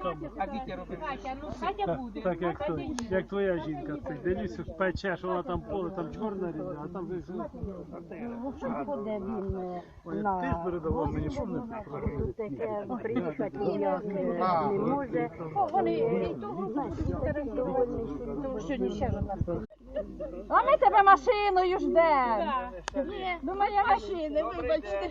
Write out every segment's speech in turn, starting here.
Катя, ну Катя буде. Так як, Катя то, ні. як твоя жінка стоїть. Дивлюся, печеш, вона там поле, там чорна різна, а там вже В общем, ходить він е, Ой, ти ж передавав мені, що не тут таке приїхати ніяк не може. Вони і довольні, що сьогодні ще ж. А ми тебе машиною ждемо. Ні. Думає машини, вибачте.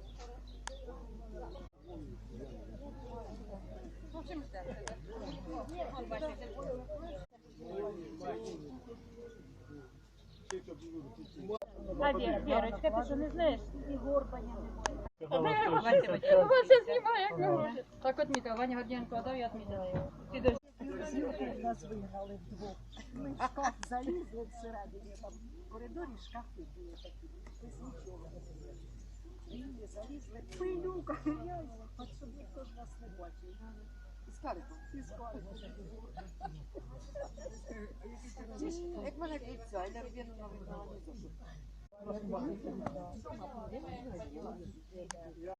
А Ві- Вірочка, ти що не знаєш? Вася знімає, як на гроші. Так Ваня Гордієнко дав, я відмітила його. Ти дож- Нас вигнали вдвох. Ми в шкаф залізли всередині, там в коридорі шкафи були такі. Без нічого. І залізли. Пилюка, я histórico. Histórico. É que mas é que diz, ainda havia no 90 anos.